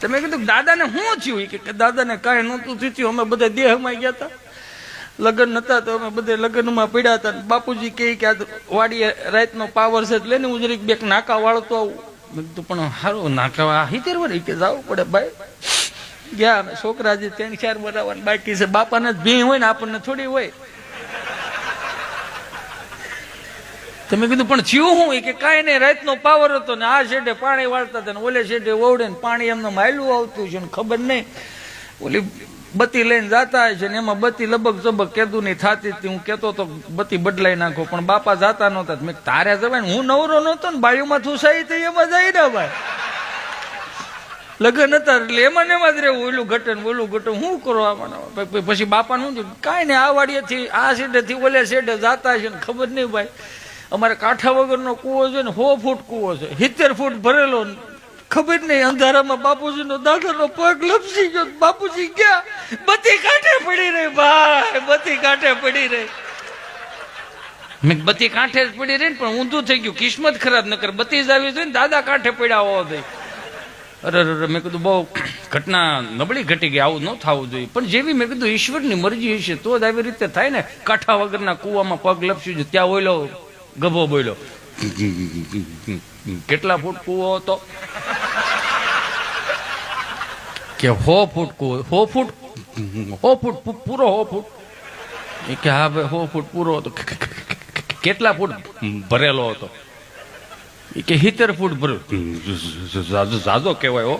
તમે કીધું દાદાને શું થયું? કે દાદાને કાંઈ નહોતું થયું. અમે બધા દેહમાં ગયા હતા. લગ્ન નતા તો અમે બધે લગ્નમાં પીડ્યા હતા. બાપુજી કહે કે આ વાડીએ રાતનો પાવર છે એટલે ને હું બેક નાકા વાળતો આવું. મેં કીધું, પણ સારું નાકા હિતેર વળી કે જવું પડે ભાઈ. ગયા અમે. છોકરા જે ત્રણ ચાર બનાવવાનું બાકી છે. બાપાને જ ભી હોય ને આપણને થોડી હોય. તમે કીધું, પણ થયું હું કે કાંઈ નહીં, રાતનો પાવર હતો ને આ શેઠે પાણી વાળતા હતા ને ઓલે શેઠે વવડે ને પાણી એમને માયલું આવતું છે ને ખબર નહીં. ઓલી બત્તી લઈને જાતા હોય છે ને એમાં બત્તી લબક ચબક કેતું નહીં થતી હતી. હું કેતો તો, બત્તી બદલાઈ નાખો. પણ બાપા જાતા નહોતા મેં તારે જવાય ને, હું નવરો નહોતો ને, બાયુમાં થુસાઈ થઈ એમાં જાય ને ભાઈ. લગ્ન હતા એટલે એમાં એમાં જ રહેવું, ઓલું ઘટન ઓલું ઘટન શું કરો પ- પછી બાપાને શું કાંઈ નહીં, આ વાડીએથી, આ શેડેથી ઓલે શેડે જાતા છે ને, ખબર નહીં ભાઈ. અમારે કાંઠા વગરનો કૂવો છે ને સો ફૂટ કૂવો છે. સિત્તેર ફૂટ ભરેલો ને ખબર નહીં અંધારામાં બાપુજીનો દાદાનો પગ લપસી ગયો બાપુજી ગયા બધી કાંઠે પડી રહી ભાઈ બધી કાંઠે પડી રહી. મેં બધી કાંઠે જ પડી રહી ને પણ ઊંધું થઈ ગયું કિસ્મત ખરાબ નકર બધી જ આવી જોઈએ ને દાદા કાંઠે પડ્યા હોવા ભાઈ. અરે, અરે મેં કીધું બહુ ઘટના નબળી ઘટી ગઈ આવું ન થવું જોઈએ. પણ જેવી મેં કીધું ઈશ્વરની મરજી હશે તો જ આવી રીતે થાય ને કાંઠા વગરના કૂવામાં પગ લપસ્યું છે ત્યાં ઓઈલો ગભો બોલ્યો. કેટલા ફૂટ કૂવો હતો કે હો ફૂટ કૂવો હો ફૂટ? હો ફૂટ? પૂરો હો ફૂટ? કે હા ભાઈ હો ફૂટ પૂરો હતો. કેટલા ફૂટ ભરેલો હતો? કે હિતેર ફૂટ ભરેલો. ઝાઝો કહેવાય હો.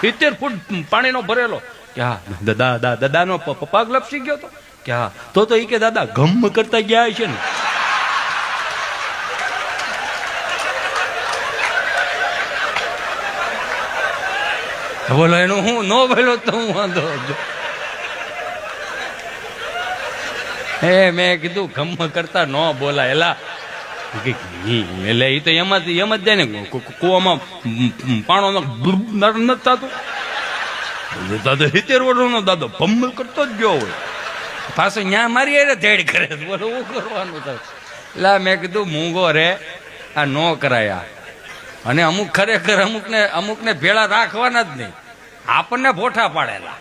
સિત્તેર ફૂટ પાણીનો ભરેલો. કે હા દાદા દાદા દાદાનો પપ્પા પગ લપસી ગયો તો? કે હા તો તો એ કે દાદા ગમ કરતા ગયા છે ને. બોલો, એનું હું ન બોલો તો હું વાંધો. હે મેં કીધું ગમ કરતા ન બોલાય. એલા એટલે એ તો એમ જ એમ જ જાય ને કૂવામાં પાણો નથી થતું. દાદો સિત્તેર વર્ષનો દાદો ભમ્મલ કરતો જ ગયો હોય. પાછો ન્યા મારી અરે ધેડ કરે બોલો શું કરવાનું થાય? એટલે મેં કીધું, મૂંગો રે, આ નો કરાયા અને અમુક ખરેખર અમુકને અમુકને ભેળા રાખવાના જ નહીં. આપણને ભોઠા પાડેલા.